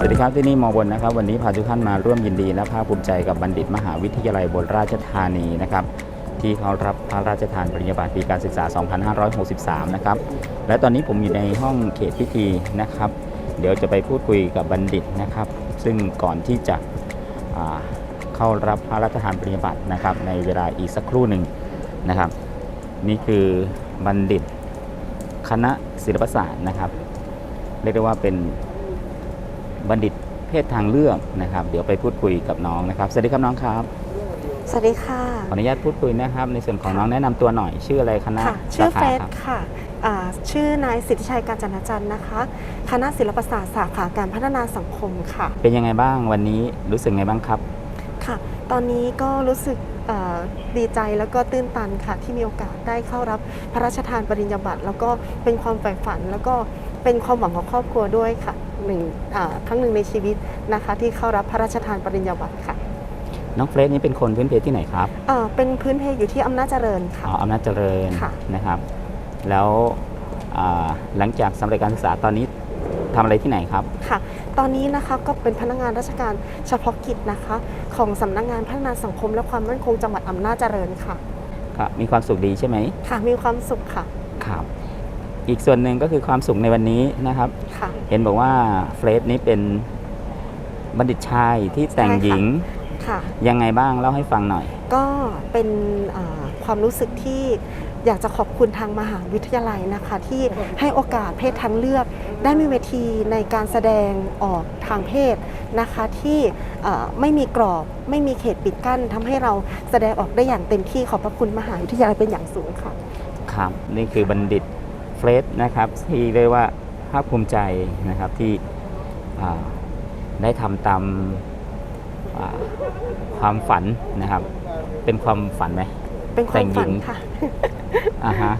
สวัสดีครับที่นี่มอบนนะครับ วันนี้พาทุกท่านมาร่วมยินดีและภาคภูมิใจกับบัณฑิตมหาวิทยาลัยบนราชธานีนะครับที่เขารับพระราชทานปริญญาบัตรปีการศึกษา 2563 นะครับ และตอนนี้ผมอยู่ในห้องเขตพิธีนะครับ เดี๋ยวจะไปพูดคุยกับบัณฑิตนะครับ ซึ่งก่อนที่จะเข้ารับพระราชทานปริญญาบัตรนะครับ ในเวลาอีกสักครู่หนึ่งนะครับ นี่คือบัณฑิตคณะศิลปศาสตร์นะครับ เรียกได้ว่าเป็น บัณฑิตเพศทางเลือกนะครับ เดี๋ยวไปพูดคุยกับน้องนะครับสวัสดีครับน้องครับสวัสดีค่ะขออนุญาตพูดคุยนะครับ ในส่วนของน้องแนะนำตัวหน่อยชื่ออะไรคณะค่ะชื่อสาเฟขาสครับค่ะอ่าชื่อนายสิทธิชัยการจันทจันทร์นะคะ คณะศิลปศาสตร์สาขาการพัฒนาสังคมค่ะ เป็นยังไงบ้างวันนี้รู้สึกไงบ้างครับค่ะ ตอนนี้ก็รู้สึกเอ่อดีใจแล้วก็ตื้นตันค่ะ ที่มีโอกาสได้เข้ารับพระราชทานปริญญาบัตรแล้วก็เป็นความใฝ่ฝัน แล้วก็เป็นความหวังของครอบครัวด้วยค่ะ หนึ่งอ่าครั้งหนึ่งในชีวิตนะคะที่เข้ารับพระราชทานปริญญาบัตรค่ะ น้องเฟรชนี่เป็นคนพื้นเพที่ไหนครับอ่าเป็นพื้นเพอยู่ที่อำนาจเจริญค่ะอ๋ออำนาจเจริญค่ะนะครับ แล้วอ่าหลังจากสำเร็จการศึกษาตอนนี้ทำอะไรที่ไหนครับ ค่ะ ตอนนี้นะคะก็เป็นพนักงานราชการเฉพาะกิจนะคะ ของสำนักงานพัฒนาสังคมและความมั่นคงจังหวัดอำนาจเจริญค่ะครับมีความสุขดีใช่ไหมค่ะ มีความสุขค่ะ ครับ อีกส่วนหนึ่งก็คือความสุขในวันนี้นะครับ ค่ะ เห็นบอกว่าเฟรดนี่เป็นบัณฑิตชายที่แต่งใช่ค่ะ หญิงค่ะ ยังไงบ้างเล่าให้ฟังหน่อย ก็เป็นอ่าความรู้สึกที่อยากจะขอบคุณทางมหาวิทยาลัยนะคะ ที่ให้โอกาสเพศทางเลือก ได้มีเวทีในการแสดงออกทางเพศนะคะ ที่เอ่อไม่มีกรอบไม่มีเขตปิดกั้นทำให้เราแสดงออกได้อย่างเต็มที่ขอบพระคุณมหาวิทยาลัยเป็นอย่างสูงค่ะ ครับ นี่คือบัณฑิต เฟรดนะครับที่เรียกว่าภาคภูมิใจนะครับที่อ่าได้ทำตามอ่าความฝันนะครับ เป็นความฝันไหมเป็นความฝันแต่งหญิงค่ะอ่าฮะ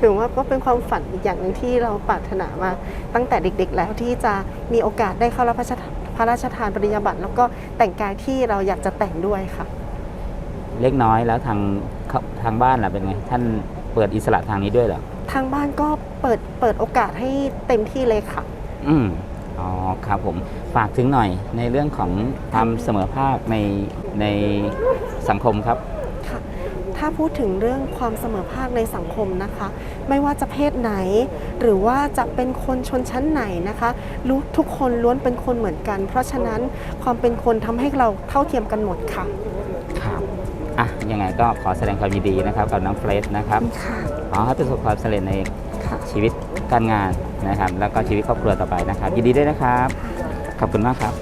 ถือว่าก็เป็นความฝันอีกอย่างหนึ่งที่เราปรารถนามาตั้งแต่เด็ก ๆ แล้วที่จะมีโอกาสได้เข้ารับพระราชทานพระราชทานปริญญาบัตรแล้วก็แต่งกายที่เราอยากจะแต่งด้วยค่ะ เล็กน้อยแล้วทางเขาทางบ้านล่ะเป็นไง ท่านเปิดอิสระทางนี้ด้วยเหรอ ทางบ้านก็เปิดเปิดโอกาสให้เต็มที่เลยค่ะ อืมอ๋อครับผมฝากถึงหน่อยในเรื่องของความเสมอภาคในในสังคมครับค่ะถ้าพูดถึงเรื่องความเสมอภาคในสังคมนะคะ ไม่ว่าจะเพศไหน หรือว่าจะเป็นคนชนชั้นไหนนะคะรู้ทุกคนล้วนเป็นคนเหมือนกัน เพราะฉะนั้นความเป็นคนทำให้เราเท่าเทียมกันหมดค่ะ ครับ อะยังไงก็ขอแสดงความยินดีนะครับกับน้องเฟรดนะครับค่ะขอให้ประสบความสำเร็จในค่ะชีวิตการงานนะครับ แล้วก็ชีวิตครอบครัวต่อไปนะครับ ยินดีด้วยนะครับ ขอบคุณมากครับ